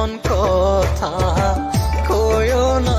এমন কথা কয়ো না